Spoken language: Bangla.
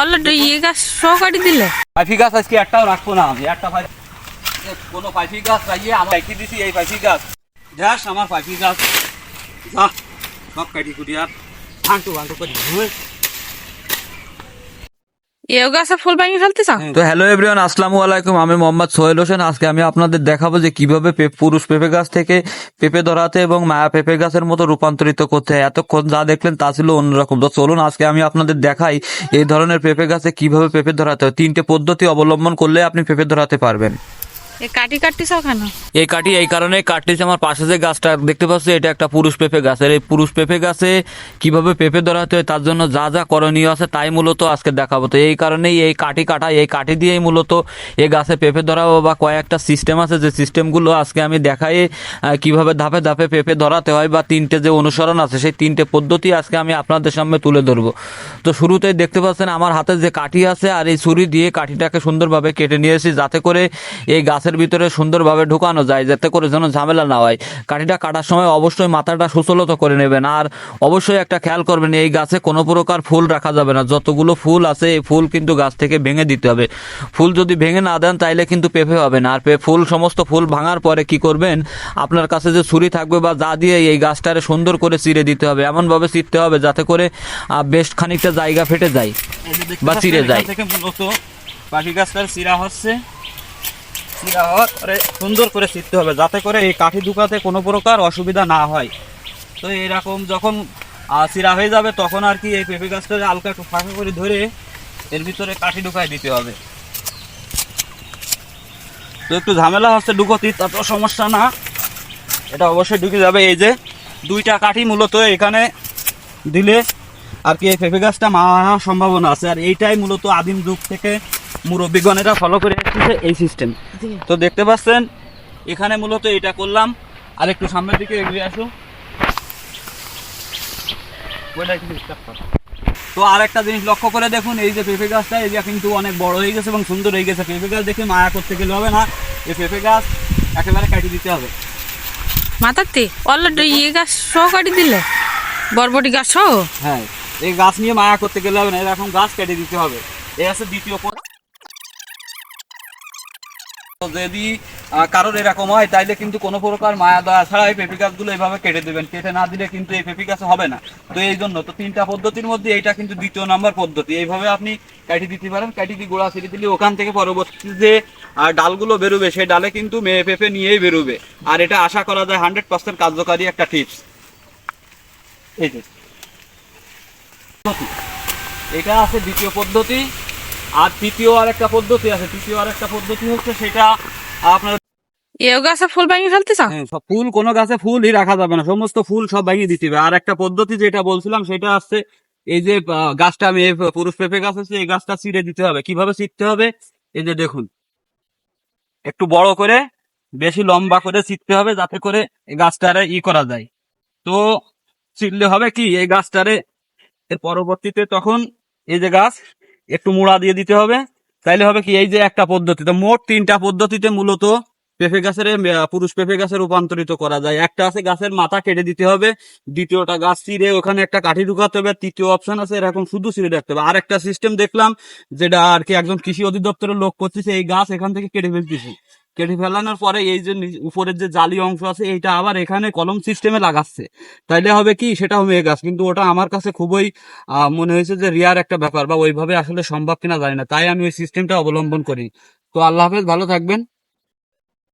অলরেডি ইয়ে গাছ শো কাটি দিলে। পাইফি গাছ আজকে একটাও রাখব না আমি, একটা পাই কোনো পাইফি গাছ লাগিয়ে আমার রেখে দিছি এই পাইফি গাছ। দেখ আমার পাইফি গাছ। যা, সব কাটি কুটি আর ভাঙটু ভাঙটু করি। এও গাছে ফুল ভাঙি ফেলতে চাও তো হ্যালো এভরিওয়ান আসসালামু আলাইকুম। আমি মোহাম্মদ সোহেল হোসেন। আজকে আমি আপনাদের দেখাবো যে কীভাবে পুরুষ পেঁপে গাছ থেকে পেঁপে ধরাতে এবং মায়া পেঁপে গাছের মতো রূপান্তরিত করতে হয়। এতক্ষণ যা দেখলেন তা ছিল অন্যরকম। তো চলুন আজকে আমি আপনাদের দেখাই এই ধরনের পেঁপে গাছে কীভাবে পেঁপে ধরাতে হয়। তিনটে পদ্ধতি অবলম্বন করলে আপনি পেঁপে ধরাতে পারবেন। কাটি কাটতে চাও কেন? এই কাঠি এই কারণে কাটতেছে, আমার পাশে যে গাছটা দেখতে পাচ্ছি, এটা একটা পুরুষ পেঁপে গাছ। এই পুরুষ পেঁপে গাছে কীভাবে পেঁপে ধরাতে হয় তার জন্য যা যা করণীয় আছে তাই মূলত আজকে দেখাবো। তো এই কারণেই এই কাঠি কাটা, এই কাঠি দিয়েই মূলত এই গাছে পেঁপে ধরাবো বা কয়েকটা সিস্টেম আছে, যে সিস্টেমগুলো আজকে আমি দেখাই কীভাবে ধাপে ধাপে পেঁপে ধরাতে হয় বা তিনটে যে অনুসরণ আছে, সেই তিনটে পদ্ধতি আজকে আমি আপনাদের সামনে তুলে ধরবো। তো শুরুতেই দেখতে পাচ্ছেন, আমার হাতে যে কাঠি আছে, আর এই ছুরি দিয়ে কাঠিটাকে সুন্দরভাবে কেটে নিয়েছি যাতে করে এই গাছের ভিতরে সুন্দরভাবে ঢুকানো যায় যাতে করে যেন ঝামেলা না হয়। কাঠিটা কাটার সময় অবশ্যই মাথাটা সুচলত করে নেবেন। আর অবশ্যই একটা খেয়াল করবেন এই গাছে কোনো প্রকার ফুল রাখা যাবে না। যতগুলো ফুল আছে এই ফুল কিন্তু গাছ থেকে ভেঙে দিতে হবে। ফুল যদি ভেঙে না দেন তাইলে কিন্তু পেঁপে হবে না। আর পে- ফুল সমস্ত ফুল ভাঙার পরে কি করবেন? আপনার কাছে যে ছুরি থাকবে বা যা দিয়ে এই গাছটারে সুন্দর করে চিরে দিতে হবে। এমনভাবে চিরতে হবে যাতে করে বেশ খানিকটা জায়গা ফেটে যায় বা পাচ্ছেন, যায়। পাখি গাছটার চিরা হচ্ছে। চিরা হওয়ার পরে সুন্দর করে ছিটতে হবে, যাতে করে এই কাঠি দুকাতে কোনো প্রকার অসুবিধা না হয়। তো এরকম যখন চিরা হয়ে যাবে, তখন আর কি এই পেঁপে গাছটা হালকা একটু ফাঁকা করে ধরে এর ভিতরে কাঠি ঢুকাই দিতে হবে। তো একটু ঝামেলা হচ্ছে, ঢুকতি, তারপর সমস্যা না। এটা অবশ্যই ঢুকে যাবে, এই যে দুইটা কাঠি মূলত এখানে দিলে আর কি এই পেঁপে গাছটা মারার সম্ভাবনা আছে। আর এইটাই মূলত আদিম যুগ থেকে মুরব্বীগণেরা ফলো করে এসেছে এই সিস্টেম তো দেখতে পাচ্ছেন এখানে মূলত এটা করলাম। আর একটু সামনের দিকে এগিয়ে আসো। তো আর একটা জিনিস লক্ষ্য করে দেখুন এই যে পেঁপে গাছটা এই যে কিন্তু অনেক বড় হয়ে গেছে এবং সুন্দর হয়ে গেছে। পেঁপে গাছ দেখে মায়া করতে গেলে হবে না। এই পেঁপে গাছ একেবারে কাটিয়ে দিতে হবে। মাথাতে অলরেডি ইয়ে গাছ শো করে দিলে? বরবটি গাছ শো হ্যাঁ এই গাছ নিয়ে মায়া করতে গেলে হবে না। এরকম গাছ কেটে দিতে হবে। এই আছে দ্বিতীয় যদি কারোর এরকম হয়, তাইলে কিন্তু কোনো প্রকার মায়া দেওয়া ছাড়া এই পেঁপি গাছগুলো এইভাবে কেটে দেবেন। কেটে না দিলে কিন্তু এই পেঁপি গাছ হবে না। তো এই জন্য তো তিনটা পদ্ধতির মধ্যে এইটা কিন্তু দ্বিতীয় নাম্বার পদ্ধতি। এইভাবে আপনি কাটি দিতে পারেন কাটি দিয়ে গোড়া ছিঁড়ে দিলে ওখান থেকে পরবর্তী যে ডালগুলো বেরোবে, সেই ডালে কিন্তু মেয়ে পেঁপে নিয়েই বেরোবে। আর এটা আশা করা যায় হান্ড্রেড পার্সেন্ট কার্যকারী একটা টিপস এই যে। এটা আছে দ্বিতীয় পদ্ধতি। আর তৃতীয় আর একটা পদ্ধতি আছে তৃতীয় আর একটা পদ্ধতি হচ্ছে সেটা আপনার এও গাছে ফুল ভাঙি ফেলতে হ্যাঁ, সব ফুল কোনো গাছে ফুলই রাখা যাবে না সমস্ত ফুল সব ভেঙে দিতে হবে। আর একটা পদ্ধতি যেটা বলছিলাম সেটা আছে এই যে গাছটা আমি পুরুষ পেঁপে গাছ আছে এই গাছটা ছিঁড়ে দিতে হবে। কীভাবে ছিঁড়তে হবে? এই যে দেখুন একটু বড় করে বেশি লম্বা করে ছিঁড়তে হবে যাতে করে এই গাছটারে ই করা যায়। তো ছিঁড়লে হবে কি এই গাছটারে এর পরবর্তীতে তখন এই যে গাছ একটু মুড়া দিয়ে দিতে হবে। তাইলে হবে কি, এই যে একটা পদ্ধতিতে মোট তিনটা পদ্ধতিতে মূলত পেঁপে গাছের পুরুষ পেঁপে গাছে রূপান্তরিত করা যায়। একটা আছে গাছের মাথা কেটে দিতে হবে, দ্বিতীয়টা গাছ চিরে ওখানে একটা কাঠি ঢুকাতে হবে, তৃতীয় অপশন আছে এরকম শুধু চিরে রাখতে হবে। আর একটা সিস্টেম দেখলাম, যেটা আর কি একজন কৃষি অধিদপ্তরের লোক করতেছে এই গাছ এখান থেকে কেটে ফেলতেছে। কেটে ফেলানোর পরে এই যে উপরের যে জালি অংশ আছে, এইটা আবার এখানে কলম সিস্টেমে লাগাচ্ছে। তাইলে হবে কি? সেটা হয়ে গাছ কিন্তু ওটা আমার কাছে খুবই মনে হয়েছে যে রিয়ার একটা ব্যাপার বা ওইভাবে আসলে সম্ভব কিনা জানি না। তাই আমি ওই সিস্টেমটা অবলম্বন করি তো আল্লাহ হাফেজ, ভালো থাকবেন।